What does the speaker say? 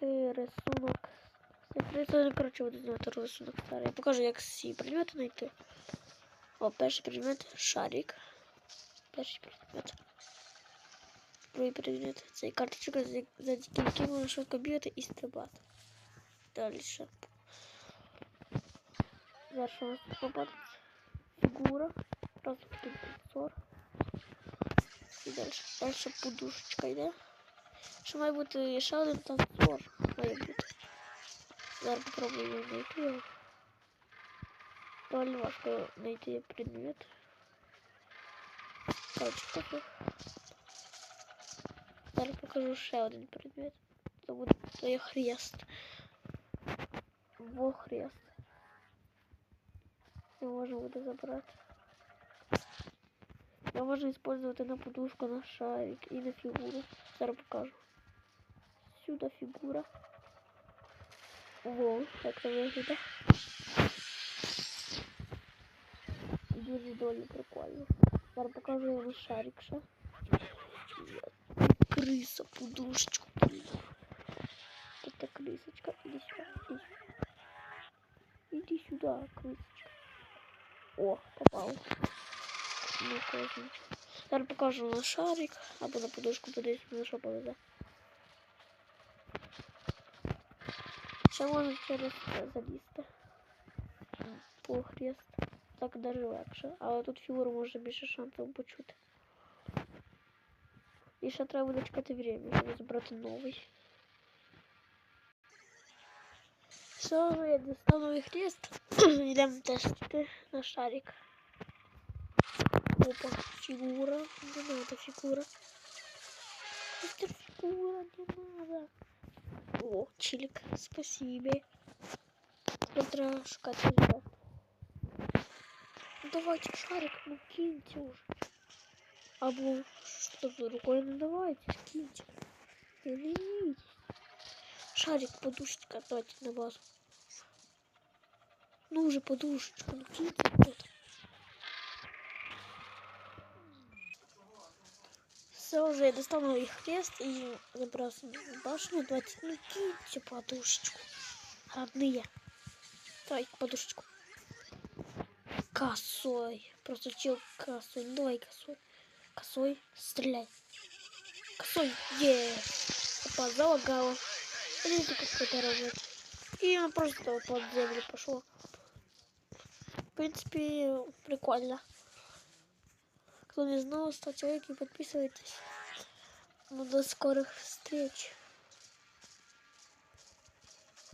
знімати рисунок. Це, коротше, буду знімати рисунок старий. Я покажу, як всі предмети знайти. О, перший предмет шарик. Перший предмет. Другий предмет. Це карточка, за за які можна швидко бігати і стрибати. Далі ще. Зараз що у нас тут попадеться? Фігура. Раз тут сор. І далі. Далі подушечка йде. Що має бути ще один танцор. Має бути. Зараз попробую його знайти. його. Довольно важко знайти предмет. Короче, таки. Зараз покажу ще один предмет. Це буде це є хрест. Во хрест. Його можна буде забрати. Його можна использовать на подушку, на шарик и на фигуру. Зараз покажу. Сюда фигура. Во, так це виглядає. Дуже доволі прикольно. Зараз покажу йому шарик ще. Криса, подушечку. Это крысочка. Иди сюда. Иди. Иди сюда, крысочка. О, попал. Ну. Зараз покажу на шарик, або на подушку подивись, на що повезе. Ще можна через це залізти. По хрест. Так даже легше. Але тут фігуру може більше шансів почути. І ще треба буде чекати время, щоб збрати новий. Все, ну, я дістав новий хрест. Йдемо тестити на шарик. Опа, фигура. Не надо фигура. Это фигура, не надо. Чилик, спасибо. Утро шукать. Ну, давайте шарик, ну киньте уже. Або что-то рукой, ну давайте, киньте. Ленитесь. Шарик, подушечка, давайте на базу. Ну уже подушечку, ну киньте кто-то. Все, уже я достал новый хрест и забрался на башню. Давайте, ну киньте подушечку. Родные. Давай подушечку. Косой. Просто чел косой. Ну, Давай косой. Косой. Стреляй. Косой. Е. Опа, залагало. Видите, как это. И он просто под землю пошел. В принципе, прикольно. Кто не знал, ставьте лайки и подписывайтесь. Ну, до скорых встреч.